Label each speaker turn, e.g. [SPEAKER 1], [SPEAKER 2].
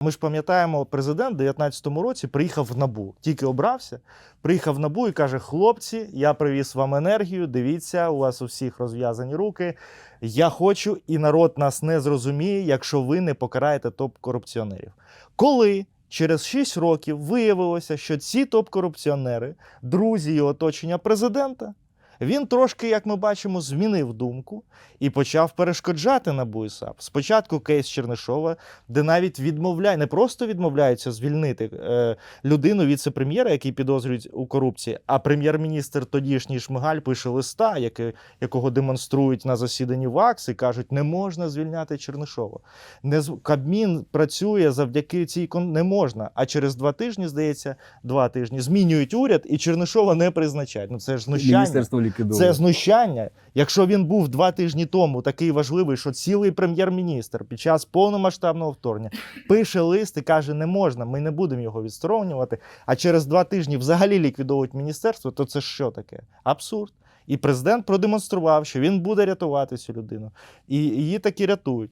[SPEAKER 1] Ми ж пам'ятаємо, президент у 2019 році приїхав в НАБУ, тільки обрався, приїхав в НАБУ і каже: хлопці, я привіз вам енергію. Дивіться, у вас у всіх розв'язані руки. Я хочу, і народ нас не зрозуміє, якщо ви не покараєте топ-корупціонерів. Коли через 6 років виявилося, що ці топ-корупціонери, друзі і оточення президента, він трошки, як ми бачимо, змінив думку і почав перешкоджати НАБУ і. Спочатку кейс Чернишова, де навіть відмовляє, не просто відмовляються звільнити е, людину віце-прем'єра, який підозрюють у корупції, а прем'єр-міністр тодішній Шмигаль пише листа, який, якого демонструють на засіданні ВАКС, і кажуть, не можна звільняти Чернишова. Не з- Кабмін працює завдяки цій не можна. А через два тижні, здається, два тижні змінюють уряд і Чернишова не призначають. Ну це ж знущання.
[SPEAKER 2] Ліквідовує.
[SPEAKER 1] Це знущання. Якщо він був два тижні тому такий важливий, що цілий прем'єр-міністр під час повномасштабного вторгнення пише лист і каже, не можна, ми не будемо його відсторонювати. А через два тижні взагалі ліквідовують міністерство, то це що таке? Абсурд. І президент продемонстрував, що він буде рятувати цю людину. І її таки рятують.